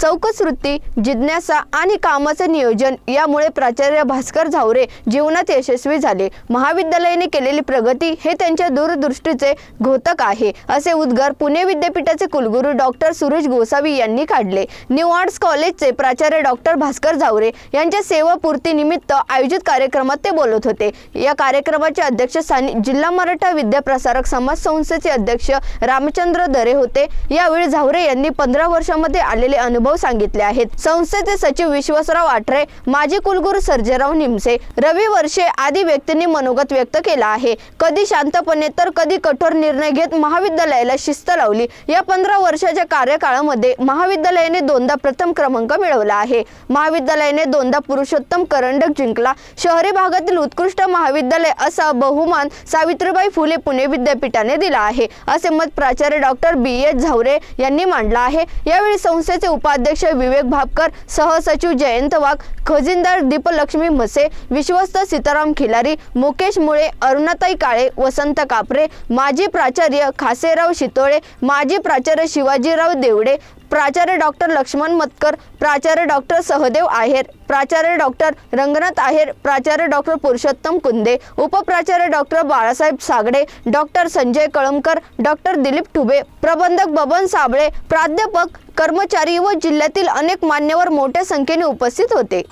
चौकस वृत्ती जिज्ञासा आणि कामाचे नियोजन यामुळे प्राचार्य भास्कर झावरे जीवनात यशस्वी झाले. महाविद्यालयाने केलेली प्रगती हे त्यांच्या दूरदृष्टीचे घोतक आहे असे उद्गार पुणे विद्यापीठाचे कुलगुरू डॉक्टर सुरेश गोसावी यांनी काढले. न्यू आर्ट्स कॉलेजचे प्राचार्य डॉक्टर भास्कर झावरे यांच्या सेवापूर्ती निमित्त आयोजित कार्यक्रमात ते बोलत होते. या कार्यक्रमाचे अध्यक्षस्थानी जिल्हा मराठा विद्याप्रसारक समाज संस्थेचे अध्यक्ष रामचंद्र दरे होते. यावेळी झावरे यांनी पंधरा वर्षामध्ये आलेले अनुभव अनुभव सांगितले आहेत. संस्थेचे सचिव विश्वासराव आठरे माजी कुलगुरू सर्जेराव निमसे रवी वर्षे आदी व्यक्तींनी मनोगत व्यक्त केला आहे. कधी शांतपणे तर कधी कठोर निर्णय घेत महाविद्यालयाला शिस्त लावली. या पंधरा वर्षाच्या कार्यकाळामध्ये महाविद्यालयाने दोनदा प्रथम क्रमांक मिळवला आहे. महाविद्यालयाने दोनदा पुरुषोत्तम करंडक जिंकला. शहरी भागातील उत्कृष्ट महाविद्यालय असा बहुमान सावित्रीबाई फुले पुणे विद्यापीठाने दिला आहे असे मत प्राचार्य डॉक्टर बी एस झावरे यांनी मांडला आहे. यावेळी संस्थेचे उपाध्यक्ष विवेक भापकर सहसचिव जयंत वाघ खजिनदार दीपलक्ष्मी म्हसे विश्वस्त सीताराम खिलारी मुकेश मुळे अरुणाताई काळे वसंत कापरे माजी प्राचार्य खासेराव शितोळे माजी प्राचार्य शिवाजीराव देवडे प्राचार्य डॉक्टर लक्ष्मण मतकर प्राचार्य डॉक्टर सहदेव आहेर प्राचार्य डॉक्टर रंगनाथ आहेर प्राचार्य doctor Purushottam Kunde उपप्राचार्य doctor Balasaheb Sagade doctor Sanjay Kalamkar doctor Dilip Thube प्रबंधक बबन साबळे प्राध्यापक कर्मचारी व जिल्ह्यातील अनेक मान्यवर मोठ्या संख्येने उपस्थित होते.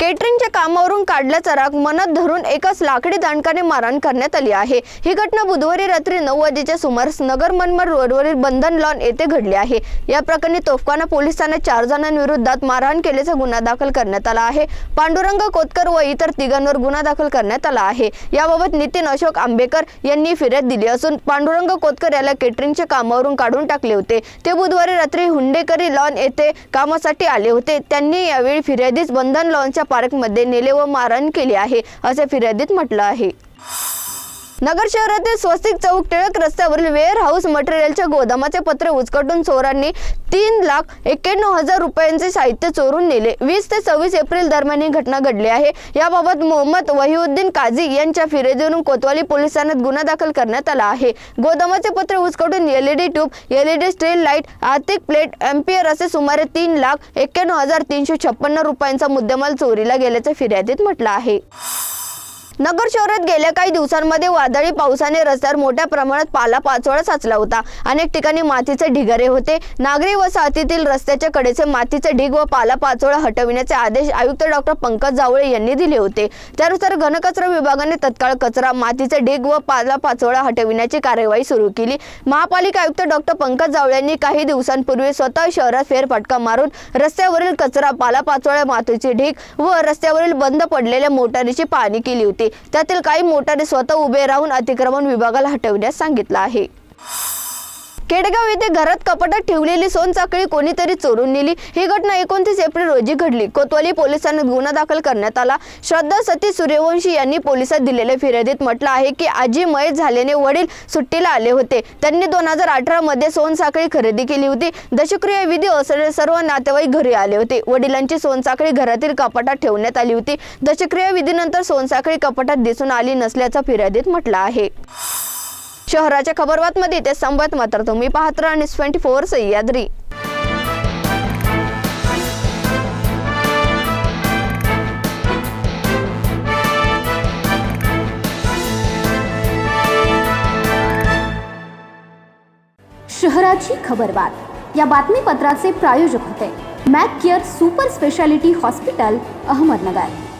केटरिंगच्या कामावरून काढल्याचा राग मनात धरून एकाच लाकडी दांडकाने मारहाण करण्यात आली आहे. ही घटना बुधवारी रात्री नऊ वाजेच्या सुमारास नगर मनमाड रोडवरील बंधन लॉन येथे घडली आहे. या प्रकरणी तोफखाना पोलीस ठाण्यात चार जणांविरोधात मारहाण केल्याचा गुन्हा दाखल करण्यात आला आहे. पांडुरंग कोतकर व इतर तिघांवर गुन्हा दाखल करण्यात आला आहे. याबाबत नितीन अशोक आंबेकर यांनी फिर्याद दिली असून पांडुरंग कोतकर याला केटरिंगच्या कामावरून काढून टाकले होते. ते बुधवारी रात्री हुंडेकरी लॉन येथे कामासाठी आले होते. त्यांनी यावेळी फिर्यादीस बंधन लॉनच्या पार्कमध्ये नेले व मारहाण केली आहे असे फिर्यादीत म्हटलं आहे. नगर शहरातील स्वस्तिक चौक टिळक रस्त्यावरील वेअर हाऊस मटेरियलच्या गोदामाचे पत्रे उचकटून चोरांनी तीन लाख एक्क्याण्णव हजार रुपयांचे साहित्य चोरून नेले. वीस ते सव्वीस एप्रिल दरम्यान ही घटना घडली आहे. याबाबत मोहम्मद वहीउद्दीन काझी यांच्या फिर्यादीवरून कोतवाली पोलिसांना गुन्हा दाखल करण्यात आला आहे. गोदामाचे पत्रे उचकटून LED tube LED street light आर्थिक प्लेट एम्पियर असे सुमारे तीन लाख एक्क्याण्णव हजार तीनशे छप्पन्न रुपयांचा मुद्देमाल चोरीला गेल्याचे फिर्यादीत म्हटलं आहे. नगर शहरात गेल्या काही दिवसांमध्ये वादळी पावसाने रस्त्यावर मोठ्या प्रमाणात पाला पाचोळा साचला होता. अनेक ठिकाणी मातीचे ढिगारे होते. नागरी वसाहतीतील रस्त्याच्या कडेचे मातीचे ढीग व पाला पाचोळा हटविण्याचे आदेश आयुक्त डॉक्टर पंकज जावळे यांनी दिले होते. त्यानुसार घनकचरा विभागाने तत्काळ कचरा मातीचे ढीग व पाला पाचोळा हटविण्याची कार्यवाही सुरू केली. महापालिका आयुक्त डॉक्टर पंकज जावळे यांनी काही दिवसांपूर्वी स्वतः शहरात फेरफटका मारून रस्त्यावरील कचरा पाला पाचोळा मातीचे ढीग व रस्त्यावरील बंद पडलेल्या मोटारीची पाहणी केली होती. त्यातील काही मोटारी स्वतः उभे राहून अतिक्रमण विभागाला हटविण्यास सांगितलं आहे. खेडेगाव येथे घरात कपाटात ठेवलेली सोनचाकळी कोणीतरी चोरून नेली. ही घटना एकोणतीस एप्रिल रोजी घडली. कोतवाली पोलिसांनी गुन्हा दाखल करण्यात आला. श्रद्धा सतीश सूर्यवंशी यांनी पोलिसात दिलेल्या फिर्यादीत म्हटलं आहे की आजी मयत झाल्याने वडील सुट्टीला आले होते. त्यांनी दोन हजार अठरा मध्ये सोनसाखळी खरेदी केली होती. दशक्रिया विधी असलेले सर्व नातेवाईक घरी आले होते. वडिलांची सोनसाखळी घरातील कपाटात ठेवण्यात आली होती. दशक्रिया विधीनंतर सोनसाखळी कपाटात दिसून आली नसल्याचं फिर्यादीत म्हटलं आहे. शहराच्या खबरबातमध्ये ते संवाद मात्र तुम्ही पाहत राहा न्यूज ट्वेंटी फोर सह्याद्री. शहराची खबरबात या बातमीपत्राचे प्रायोजक होते. Mac Care super speciality hospital Ahmednagar.